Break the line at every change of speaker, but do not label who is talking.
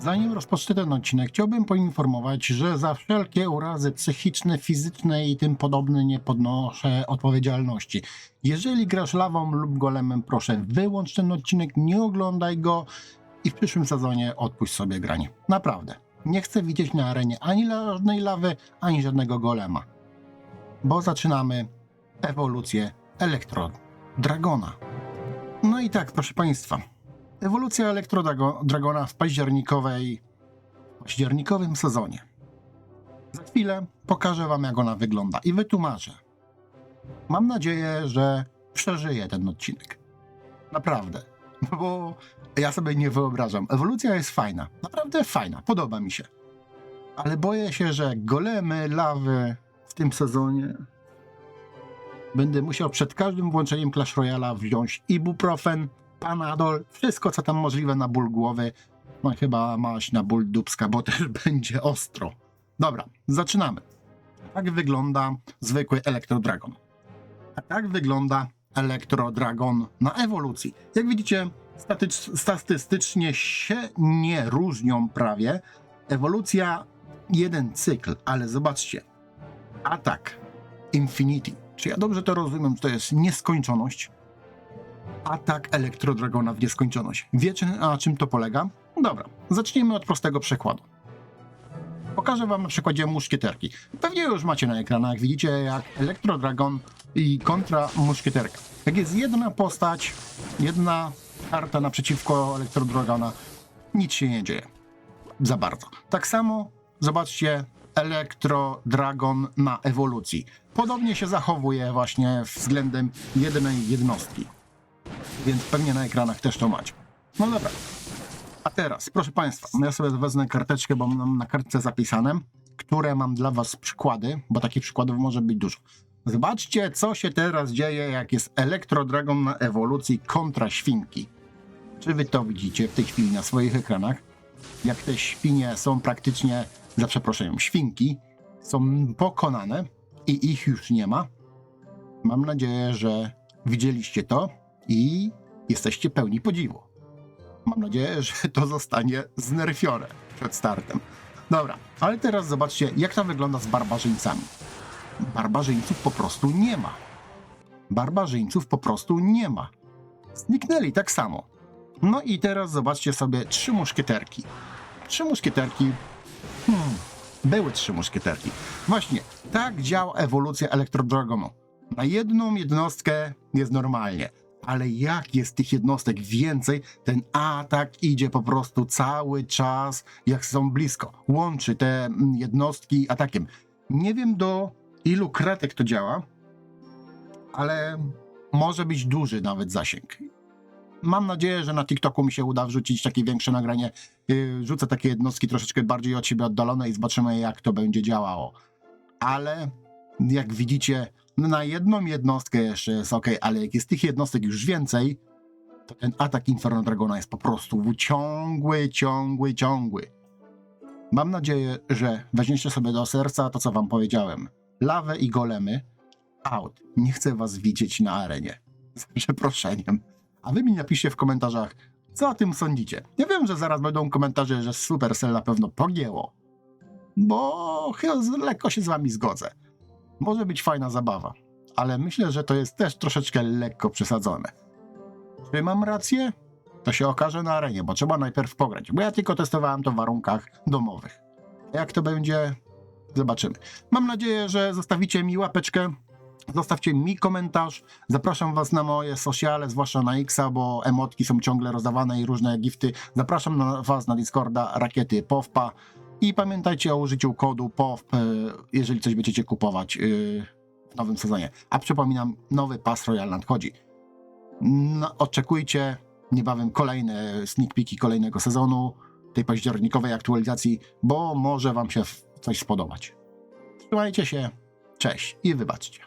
Zanim rozpocznę ten odcinek, chciałbym poinformować, że za wszelkie urazy psychiczne, fizyczne i tym podobne nie podnoszę odpowiedzialności. Jeżeli grasz lawą lub golemem, proszę wyłącz ten odcinek, nie oglądaj go i w przyszłym sezonie odpuść sobie granie. Naprawdę. Nie chcę widzieć na arenie ani żadnej lawy, ani żadnego golema. Bo zaczynamy ewolucję Elektro Dragona. No i tak, proszę Państwa. Ewolucja Elektrodragona w październikowej, październikowym sezonie. Za chwilę pokażę Wam, jak ona wygląda i wytłumaczę. Mam nadzieję, że przeżyję ten odcinek. Naprawdę. Bo ja sobie nie wyobrażam. Ewolucja jest fajna. Naprawdę fajna. Podoba mi się. Ale boję się, że golemy, lawy w tym sezonie będę musiał przed każdym włączeniem Clash Royale'a wziąć ibuprofen, panadol, wszystko co tam możliwe na ból głowy. No chyba maść na ból dubska, bo też będzie ostro. Dobra, zaczynamy. Tak wygląda zwykły Elektrodragon. A tak wygląda Elektrodragon na ewolucji. Jak widzicie, statystycznie się nie różnią prawie. Ewolucja jeden cykl, ale zobaczcie. Atak Infinity. Czy ja dobrze to rozumiem, że to jest nieskończoność? Atak Elektrodragona w nieskończoność. Wiecie, na czym to polega? Dobra, zacznijmy od prostego przykładu. Pokażę wam na przykładzie muszkieterki. Pewnie już macie na ekranach, widzicie jak Elektrodragon i kontra muszkieterka. Jak jest jedna postać, jedna karta naprzeciwko Elektrodragona, nic się nie dzieje. Za bardzo. Tak samo zobaczcie Elektro-Dragon na ewolucji. Podobnie się zachowuje właśnie względem jednej jednostki. Więc pewnie na ekranach też to macie. No dobra. A teraz, proszę Państwa, ja sobie wezmę karteczkę, bo mam na kartce zapisane, które mam dla Was przykłady, bo takich przykładów może być dużo. Zobaczcie, co się teraz dzieje, jak jest Elektro-Dragon na ewolucji kontra świnki. Czy Wy to widzicie w tej chwili na swoich ekranach? Jak te świnie są praktycznie, za przeproszeniem, świnki, są pokonane i ich już nie ma. Mam nadzieję, że widzieliście to i jesteście pełni podziwu. Mam nadzieję, że to zostanie znerfione przed startem. Dobra, ale teraz zobaczcie, jak to wygląda z barbarzyńcami. Barbarzyńców po prostu nie ma. Barbarzyńców po prostu nie ma. Zniknęli tak samo. No i teraz zobaczcie sobie trzy muszkieterki. Trzy muszkieterki. Hmm, były trzy muszkieterki. Właśnie, tak działa ewolucja Elektrodragonu. Na jedną jednostkę jest normalnie, ale jak jest tych jednostek więcej, ten atak idzie po prostu cały czas, jak są blisko. Łączy te mm, jednostki atakiem. Nie wiem do ilu kretek to działa, ale może być duży nawet zasięg. Mam nadzieję, że na TikToku mi się uda wrzucić takie większe nagranie. Yy, Rzucę takie jednostki troszeczkę bardziej od siebie oddalone i zobaczymy, jak to będzie działało. Ale jak widzicie, na jedną jednostkę jeszcze jest ok, ale jak jest tych jednostek już więcej, to ten atak Inferno Dragona jest po prostu ciągły, ciągły, ciągły. Mam nadzieję, że weźmiecie sobie do serca to, co wam powiedziałem. Lawę i golemy out. Nie chcę was widzieć na arenie. Z przeproszeniem. A wy mi napiszcie w komentarzach, co o tym sądzicie. Ja wiem, że zaraz będą komentarze, że Supercell na pewno pogięło. Bo chyba lekko się z wami zgodzę. Może być fajna zabawa, ale myślę, że to jest też troszeczkę lekko przesadzone. Czy mam rację? To się okaże na arenie, bo trzeba najpierw pograć, bo ja tylko testowałem to w warunkach domowych. Jak to będzie, zobaczymy. Mam nadzieję, że zostawicie mi łapeczkę, zostawcie mi komentarz. Zapraszam was na moje sociale, zwłaszcza na Xa, bo emotki są ciągle rozdawane i różne gifty. Zapraszam na was na Discorda Rakiety Powpa. I pamiętajcie o użyciu kodu POWP, y, jeżeli coś będziecie kupować y, w nowym sezonie. A przypominam, nowy Pass Royal nadchodzi. No, oczekujcie niebawem kolejne sneak peeki kolejnego sezonu, tej październikowej aktualizacji, bo może wam się coś spodobać. Trzymajcie się, cześć i wybaczcie.